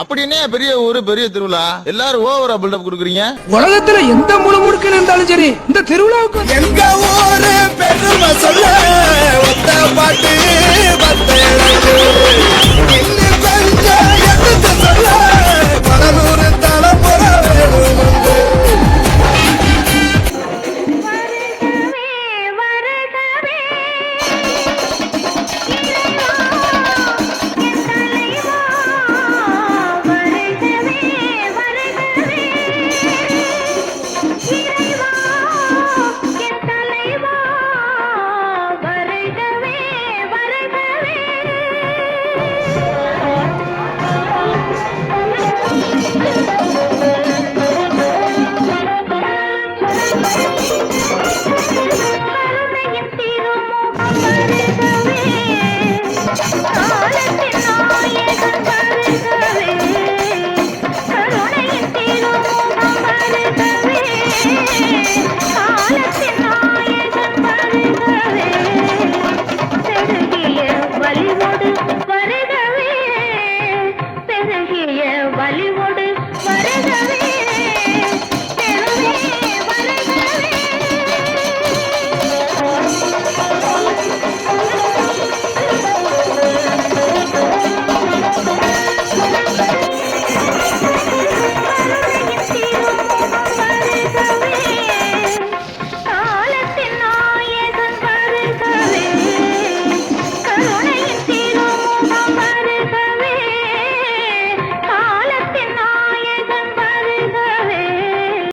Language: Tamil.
அப்படி என்ன பெரிய ஊரு பெரிய திருவிழா. எல்லாரும் ஓவரா பில்டப் கொடுக்குறீங்க? உலகத்துல எந்த முழு முடுக்குன்னு இருந்தாலும் சரி இந்த திருவிழாவுக்கு எங்க ஊரு பெருமை சொல்ல வழி ஒடு